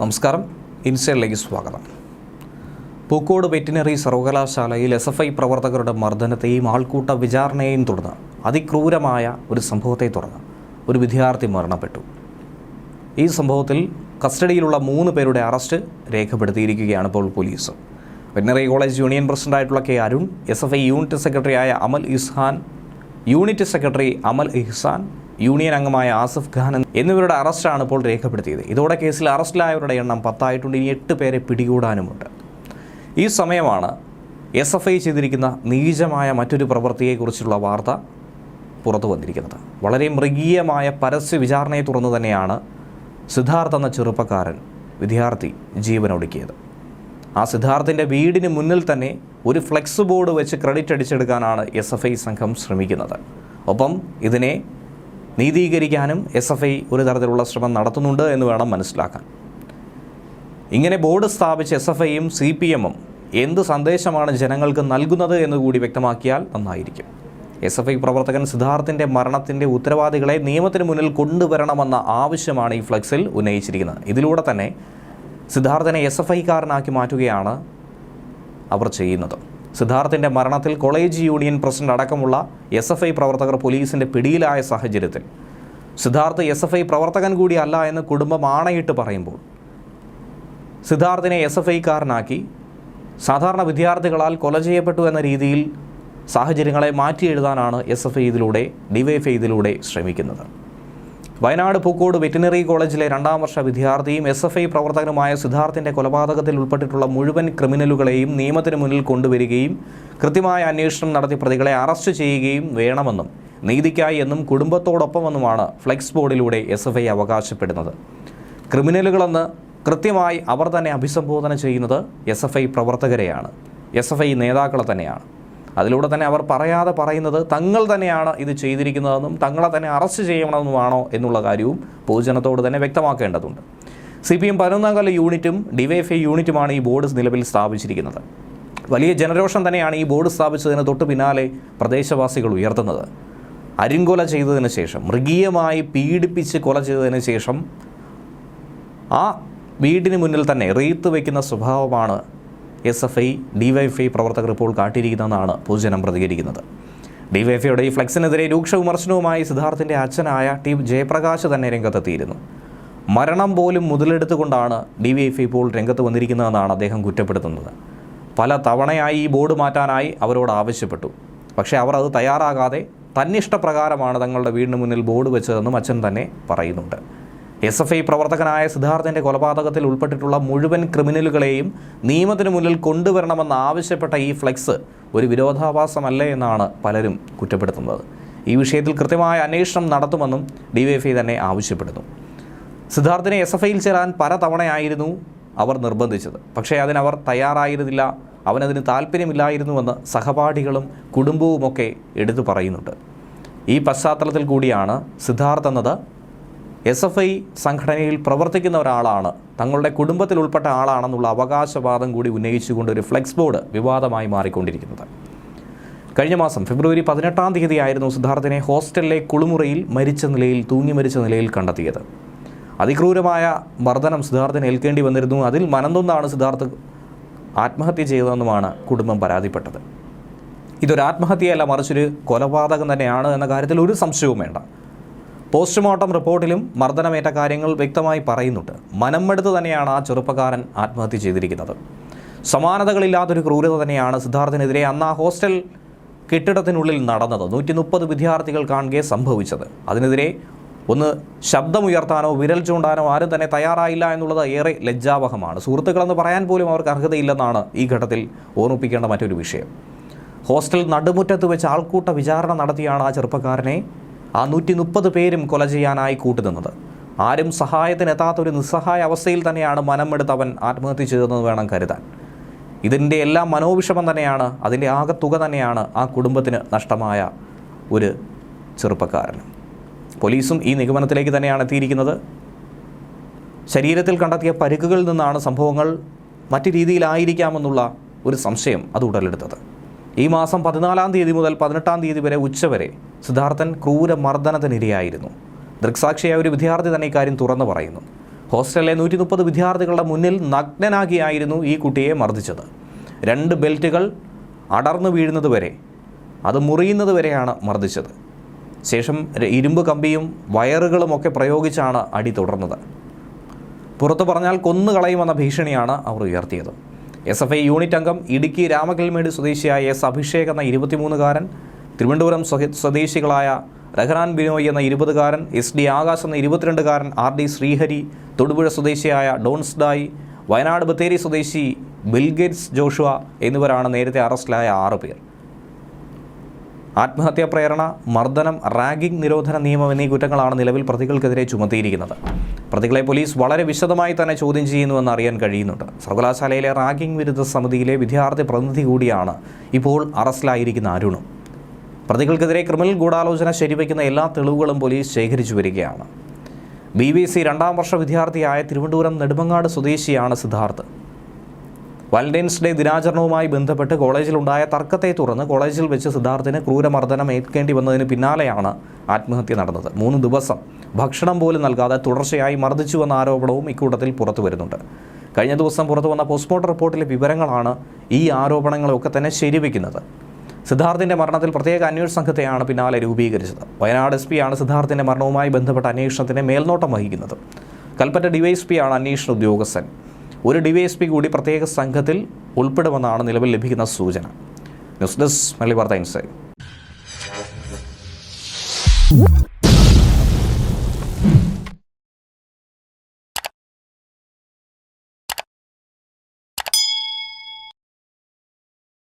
നമസ്കാരം. ഇൻസൈഡിലേക്ക് സ്വാഗതം. പൂക്കോട് വെറ്റിനറി സർവകലാശാലയിൽ എസ് എഫ് ഐ പ്രവർത്തകരുടെ മർദ്ദനത്തെയും ആൾക്കൂട്ട വിചാരണയെയും തുടർന്ന് അതിക്രൂരമായ ഒരു സംഭവത്തെ തുടർന്ന് ഒരു വിദ്യാർത്ഥി മരണപ്പെട്ടു. ഈ സംഭവത്തിൽ കസ്റ്റഡിയിലുള്ള മൂന്ന് പേരുടെ അറസ്റ്റ് രേഖപ്പെടുത്തിയിരിക്കുകയാണ് ഇപ്പോൾ police. Veterinary college union പ്രസിഡന്റായിട്ടുള്ള K Arun S F I unit സെക്രട്ടറിയായ Amal Ishan unit secretary Amal Ihsan union അംഗമായ ആസിഫ് ഖാൻ എന്നിവരുടെ അറസ്റ്റാണ് ഇപ്പോൾ രേഖപ്പെടുത്തിയത്. ഇതോടെ കേസിൽ അറസ്റ്റിലായവരുടെ എണ്ണം പത്തായിട്ടുണ്ട് ഇനി എട്ട് പേരെ പിടികൂടാനുമുണ്ട്. ഈ സമയമാണ് എസ് എഫ് ഐ ചെയ്തിരിക്കുന്ന നീചമായ മറ്റൊരു പ്രവൃത്തിയെക്കുറിച്ചുള്ള വാർത്ത പുറത്തു വന്നിരിക്കുന്നത്. വളരെ മൃഗീയമായ പരസ്യ വിചാരണയെ തുടർന്ന് തന്നെയാണ് സിദ്ധാർത്ഥ എന്ന ചെറുപ്പക്കാരൻ വിദ്യാർത്ഥി ജീവനൊടുക്കിയത്. ആ സിദ്ധാർത്ഥിന്റെ വീടിന് മുന്നിൽ തന്നെ ഒരു ഫ്ലെക്സ് ബോർഡ് വെച്ച് ക്രെഡിറ്റ് അടിച്ചെടുക്കാനാണ് എസ് എഫ് ഐ സംഘം ശ്രമിക്കുന്നത്. ഒപ്പം ഇതിനെ നീതീകരിക്കാനും എസ് എഫ് ഐ ഒരു തരത്തിലുള്ള ശ്രമം നടത്തുന്നുണ്ട് എന്ന് വേണം മനസ്സിലാക്കാൻ. ഇങ്ങനെ ബോർഡ് സ്ഥാപിച്ച എസ് എഫ് ഐയും സി പി എമ്മും എന്ത് സന്ദേശമാണ് ജനങ്ങൾക്ക് നൽകുന്നത് എന്ന് കൂടി വ്യക്തമാക്കിയാൽ നന്നായിരിക്കും. എസ് എഫ് ഐ പ്രവർത്തകൻ സിദ്ധാർത്ഥിന്റെ മരണത്തിന്റെ ഉത്തരവാദികളെ നിയമത്തിന് മുന്നിൽ കൊണ്ടുവരണമെന്ന ആവശ്യമാണ് ഈ ഫ്ലെക്സിൽ ഉന്നയിച്ചിരിക്കുന്നത്. ഇതിലൂടെ തന്നെ സിദ്ധാർത്ഥനെ എസ് എഫ് ഐക്കാരനാക്കി മാറ്റുകയാണ് അവർ ചെയ്യുന്നത്. സിദ്ധാർത്ഥിന്റെ മരണത്തിൽ കോളേജ് യൂണിയൻ പ്രസിഡന്റ് അടക്കമുള്ള എസ് എഫ് ഐ പ്രവർത്തകർ പോലീസിന്റെ പിടിയിലായ സാഹചര്യത്തിൽ. സിദ്ധാർത്ഥ് എസ് എഫ് ഐ പ്രവർത്തകൻ കൂടിയല്ല എന്ന് കുടുംബം ആണയിട്ട് പറയുമ്പോൾ സിദ്ധാർത്ഥിനെ എസ് എഫ് ഐക്കാരനാക്കി സാധാരണ വിദ്യാർത്ഥികളാൽ കൊല ചെയ്യപ്പെട്ടു എന്ന രീതിയിൽ സാഹചര്യങ്ങളെ മാറ്റി എഴുതാനാണ് എസ് എഫ് ഐ ഇതിലൂടെ ഡിവൈഎഫ്ഐ ഇതിലൂടെ ശ്രമിക്കുന്നത്. വയനാട് പൂക്കോട് വെറ്റിനറി കോളേജിലെ രണ്ടാം വർഷ വിദ്യാർത്ഥിയും എസ് എഫ് ഐ പ്രവർത്തകനുമായ സിദ്ധാർത്ഥിന്റെ കൊലപാതകത്തിൽ ഉൾപ്പെട്ടിട്ടുള്ള മുഴുവൻ ക്രിമിനലുകളെയും നിയമത്തിന് മുന്നിൽ കൊണ്ടുവരികയും കൃത്യമായ അന്വേഷണം നടത്തി പ്രതികളെ അറസ്റ്റ് ചെയ്യുകയും വേണമെന്നും നീതിക്കായി എന്നും കുടുംബത്തോടൊപ്പമെന്നുമാണ് ഫ്ലെക്സ് ബോർഡിലൂടെ എസ് എഫ് ഐ അവകാശപ്പെടുന്നത്. ക്രിമിനലുകളെന്ന് കൃത്യമായി അവർ തന്നെ അഭിസംബോധന ചെയ്യുന്നത് എസ് എഫ് ഐ പ്രവർത്തകരെയാണ്. എസ് എഫ് ഐ നേതാക്കളെ തന്നെയാണ്. അതിലൂടെ തന്നെ അവർ പറയാതെ പറയുന്നത് തങ്ങൾ തന്നെയാണ് ഇത് ചെയ്തിരിക്കുന്നതെന്നും തങ്ങളെ തന്നെ അറസ്റ്റ് ചെയ്യണമെന്നുമാണോ എന്നുള്ള കാര്യവും പൊതുജനത്തോട് തന്നെ വ്യക്തമാക്കേണ്ടതുണ്ട്. സി പി എം പതിനൊന്നാം കൊല്ല യൂണിറ്റും ഡിവൈഎഫ്ഐ യൂണിറ്റുമാണ് ഈ ബോർഡ് നിലവിൽ സ്ഥാപിച്ചിരിക്കുന്നത്. വലിയ ജനരോഷം തന്നെയാണ് ഈ ബോർഡ് സ്ഥാപിച്ചതിന് തൊട്ട് പിന്നാലെ പ്രദേശവാസികൾ ഉയർത്തുന്നത്. അരിങ്കൊല ചെയ്തതിന് ശേഷം മൃഗീയമായി പീഡിപ്പിച്ച് കൊല ചെയ്തതിന് ശേഷം ആ വീടിന് മുന്നിൽ തന്നെ റീത്ത് വയ്ക്കുന്ന സ്വഭാവമാണ് എസ് എഫ് ഐ ഡിവൈഎഫ്ഐ പ്രവർത്തകർ ഇപ്പോൾ കാട്ടിയിരിക്കുന്നതെന്നാണ് പൊതുജനം പ്രതികരിക്കുന്നത്. ഡിവൈഎഫ്ഐയുടെ ഈ ഫ്ലെക്സിനെതിരെ രൂക്ഷ വിമർശനവുമായി സിദ്ധാർത്ഥിന്റെ അച്ഛനായ ടി ജയപ്രകാശ് തന്നെ രംഗത്തെത്തിയിരുന്നു. മരണം പോലും മുതലെടുത്തുകൊണ്ടാണ് ഡി വൈ എഫ് ഇപ്പോൾ രംഗത്ത് വന്നിരിക്കുന്നതെന്നാണ് അദ്ദേഹം കുറ്റപ്പെടുത്തുന്നത്. പല തവണയായി ഈ ബോർഡ് മാറ്റാനായി അവരോട് ആവശ്യപ്പെട്ടു. പക്ഷേ അവർ അത് തയ്യാറാകാതെ തന്നിഷ്ടപ്രകാരമാണ് തങ്ങളുടെ വീടിന് മുന്നിൽ ബോർഡ് വെച്ചതെന്നും അച്ഛൻ തന്നെ പറയുന്നുണ്ട്. എസ് എഫ് ഐ പ്രവർത്തകനായ സിദ്ധാർത്ഥിന്റെ കൊലപാതകത്തിൽ ഉൾപ്പെട്ടിട്ടുള്ള മുഴുവൻ ക്രിമിനലുകളെയും നിയമത്തിന് മുന്നിൽ കൊണ്ടുവരണമെന്ന് ആവശ്യപ്പെട്ട ഈ ഫ്ലെക്സ് ഒരു വിരോധാഭാസമല്ല എന്നാണ് പലരും കുറ്റപ്പെടുത്തുന്നത്. ഈ വിഷയത്തിൽ കൃത്യമായ അന്വേഷണം നടത്തുമെന്നും ഡിവൈഎഫ്ഐ തന്നെ ആവശ്യപ്പെടുന്നു. സിദ്ധാർത്ഥിനെ എസ് എഫ് ഐയിൽ ചേരാൻ പലതവണയായിരുന്നു അവർ നിർബന്ധിച്ചത്. പക്ഷേ അതിനവർ തയ്യാറായിരുന്നില്ല. അവനതിന് താല്പര്യമില്ലായിരുന്നുവെന്ന് സഹപാഠികളും കുടുംബവുമൊക്കെ എടുത്തു പറയുന്നുണ്ട്. ഈ പശ്ചാത്തലത്തിൽ കൂടിയാണ് സിദ്ധാർത്ഥ് എന്നത് എസ് എഫ് ഐ സംഘടനയിൽ പ്രവർത്തിക്കുന്ന ഒരാളാണ്. തങ്ങളുടെ കുടുംബത്തിൽ ഉൾപ്പെട്ട ആളാണെന്നുള്ള അവകാശവാദം കൂടി ഉന്നയിച്ചുകൊണ്ട് ഒരു ഫ്ലെക്സ് ബോർഡ് വിവാദമായി മാറിക്കൊണ്ടിരിക്കുന്നത്. കഴിഞ്ഞ മാസം ഫെബ്രുവരി പതിനെട്ടാം തീയതിയായിരുന്നു സിദ്ധാർത്ഥിനെ ഹോസ്റ്റലിലെ കുളിമുറിയിൽ മരിച്ച നിലയിൽ തൂങ്ങി മരിച്ച നിലയിൽ കണ്ടെത്തിയത്. അതിക്രൂരമായ മർദ്ദനം സിദ്ധാർത്ഥിന് ഏൽക്കേണ്ടി വന്നിരുന്നു. അതിൽ മനംതൊന്നാണ് സിദ്ധാർത്ഥ് ആത്മഹത്യ ചെയ്തതെന്നുമാണ് കുടുംബം പരാതിപ്പെട്ടത്. ഇതൊരു ആത്മഹത്യയല്ല മറിച്ചൊരു കൊലപാതകം തന്നെയാണ് എന്ന കാര്യത്തിൽ ഒരു സംശയവും വേണ്ട. പോസ്റ്റ്മോർട്ടം റിപ്പോർട്ടിലും മർദ്ദനമേറ്റ കാര്യങ്ങൾ വ്യക്തമായി പറയുന്നുണ്ട്. മനമെടുത്ത് തന്നെയാണ് ആ ചെറുപ്പക്കാരൻ ആത്മഹത്യ ചെയ്തിരിക്കുന്നത്. സമാനതകളില്ലാത്തൊരു ക്രൂരത തന്നെയാണ് സിദ്ധാർത്ഥിനെതിരെ അന്ന് ആ ഹോസ്റ്റൽ കെട്ടിടത്തിനുള്ളിൽ നടന്നത്. നൂറ്റി മുപ്പത് വിദ്യാർത്ഥികൾ കാണുകയെ സംഭവിച്ചത്. അതിനെതിരെ ഒന്ന് ശബ്ദമുയർത്താനോ വിരൽ ചൂണ്ടാനോ ആരും തന്നെ തയ്യാറായില്ല എന്നുള്ളത് ഏറെ ലജ്ജാവഹമാണ്. സുഹൃത്തുക്കളെന്ന് പറയാൻ പോലും അവർക്ക് അർഹതയില്ലെന്നാണ് ഈ ഘട്ടത്തിൽ ഓർമ്മിപ്പിക്കേണ്ട മറ്റൊരു വിഷയം. ഹോസ്റ്റൽ നടുമുറ്റത്ത് വെച്ച് ആൾക്കൂട്ട വിചാരണ നടത്തിയാണ് ആ ചെറുപ്പക്കാരനെ ആ നൂറ്റി മുപ്പത് പേരും കൊല ചെയ്യാനായി കൂട്ടുനിന്നത്. ആരും സഹായത്തിനെത്താത്ത ഒരു നിസ്സഹായ അവസ്ഥയിൽ തന്നെയാണ് മനമെടുത്ത് അവൻ ആത്മഹത്യ ചെയ്തതെന്ന് വേണം കരുതാൻ. ഇതിന്റെ എല്ലാം മനോവിഷമം തന്നെയാണ് അതിന്റെ ആകെ തുക തന്നെയാണ് ആ കുടുംബത്തിന് നഷ്ടമായ ഒരു ചെറുപ്പക്കാരൻ പോലീസും ഈ നിഗമനത്തിലേക്ക് തന്നെയാണ് എത്തിയിരിക്കുന്നത്. ശരീരത്തിൽ കണ്ടെത്തിയ പരിക്കുകളിൽ നിന്നാണ് സംഭവങ്ങൾ മറ്റു രീതിയിലായിരിക്കാമെന്നുള്ള ഒരു സംശയം അത് ഉടലെടുത്തത്. ഈ മാസം പതിനാലാം തീയതി മുതൽ പതിനെട്ടാം തീയതി വരെ ഉച്ചവരെ സിദ്ധാർത്ഥൻ ക്രൂര മർദ്ദനത്തിനിരയായിരുന്നു ദൃക്സാക്ഷിയായ ഒരു വിദ്യാർത്ഥി തന്നെ ഇക്കാര്യം തുറന്നു പറയുന്നു. ഹോസ്റ്റലിലെ നൂറ്റി മുപ്പത് വിദ്യാർത്ഥികളുടെ മുന്നിൽ നഗ്നനാകിയായിരുന്നു ഈ കുട്ടിയെ മർദ്ദിച്ചത്. രണ്ട് ബെൽറ്റുകൾ അടർന്നു വീഴുന്നത് വരെ അത് മുറിയുന്നത് വരെയാണ് മർദ്ദിച്ചത്. ശേഷം ഇരുമ്പ് കമ്പിയും വയറുകളുമൊക്കെ പ്രയോഗിച്ചാണ് അടി തുടർന്നത്. പുറത്തു പറഞ്ഞാൽ കൊന്നുകളയുമെന്ന ഭീഷണിയാണ് അവർ ഉയർത്തിയത്. എസ് എഫ് ഐ യൂണിറ്റ് അംഗം ഇടുക്കി രാമകൽമേട് സ്വദേശിയായ എസ് അഭിഷേക് എന്ന ഇരുപത്തിമൂന്നുകാരൻ തിരുവനന്തപുരം സ്വദേശികളായ റഹ്റാൻ ബിനോയ് എന്ന ഇരുപതുകാരൻ എസ് ഡി ആകാശ് എന്ന ഇരുപത്തിരണ്ടുകാരൻ ആർ ഡി ശ്രീഹരി തൊടുപുഴ സ്വദേശിയായ ഡോൺസ് ഡായി വയനാട് ബത്തേരി സ്വദേശി ബിൽഗേറ്റ്സ് ജോഷുവ എന്നിവരാണ് നേരത്തെ അറസ്റ്റിലായ ആറ് പേർ. ആത്മഹത്യാ പ്രേരണ മർദ്ദനം റാഗിംഗ് നിരോധന നിയമം എന്നീ കുറ്റങ്ങളാണ് നിലവിൽ പ്രതികൾക്കെതിരെ ചുമത്തിയിരിക്കുന്നത്. പ്രതികളെ പോലീസ് വളരെ വിശദമായി തന്നെ ചോദ്യം ചെയ്യുന്നുവെന്ന് അറിയാൻ കഴിയുന്നുണ്ട്. സർവകലാശാലയിലെ റാഗിംഗ് വിരുദ്ധ സമിതിയിലെ വിദ്യാർത്ഥി പ്രതിനിധി കൂടിയാണ് ഇപ്പോൾ അറസ്റ്റിലായിരിക്കുന്ന അരുണും. പ്രതികൾക്കെതിരെ ക്രിമിനൽ ഗൂഢാലോചന ശരിവയ്ക്കുന്ന എല്ലാ തെളിവുകളും പോലീസ് ശേഖരിച്ചു വരികയാണ്. ബി രണ്ടാം വർഷ വിദ്യാർത്ഥിയായ തിരുവനന്തപുരം നെടുമങ്ങാട് സ്വദേശിയാണ് സിദ്ധാർത്ഥ്. വാലന്റൈൻസ് ഡേ ദിനാചരണവുമായി ബന്ധപ്പെട്ട് കോളേജിലുണ്ടായ തർക്കത്തെ തുടർന്ന് കോളേജിൽ വെച്ച് സിദ്ധാർത്ഥിന് ക്രൂരമർദ്ദനം ഏൽക്കേണ്ടി വന്നതിന് പിന്നാലെയാണ് ആത്മഹത്യ നടന്നത്. മൂന്ന് ദിവസം ഭക്ഷണം പോലും നൽകാതെ തുടർച്ചയായി മർദ്ദിച്ചുവെന്ന ആരോപണവും ഇക്കൂട്ടത്തിൽ പുറത്തു വരുന്നുണ്ട്. കഴിഞ്ഞ ദിവസം പുറത്തു വന്ന പോസ്റ്റ്മോർട്ടം റിപ്പോർട്ടിലെ വിവരങ്ങളാണ് ഈ ആരോപണങ്ങളൊക്കെ തന്നെ ശരിവയ്ക്കുന്നത് സിദ്ധാർത്ഥിന്റെ മരണത്തിൽ പ്രത്യേക അന്വേഷണ സംഘത്തെയാണ് പിന്നാലെ രൂപീകരിച്ചത്. വയനാട് എസ് പിയാണ് സിദ്ധാർത്ഥിന്റെ മരണവുമായി ബന്ധപ്പെട്ട അന്വേഷണത്തിന് മേൽനോട്ടം വഹിക്കുന്നത്. കൽപ്പറ്റ ഡിവൈഎസ്പിയാണ് അന്വേഷണ ഉദ്യോഗസ്ഥൻ. ഒരു ഡിവൈഎസ്പി കൂടി പ്രത്യേക സംഘത്തിൽ ഉൾപ്പെടുമെന്നാണ് നിലവിൽ ലഭിക്കുന്ന സൂചന. News desk Malabar inside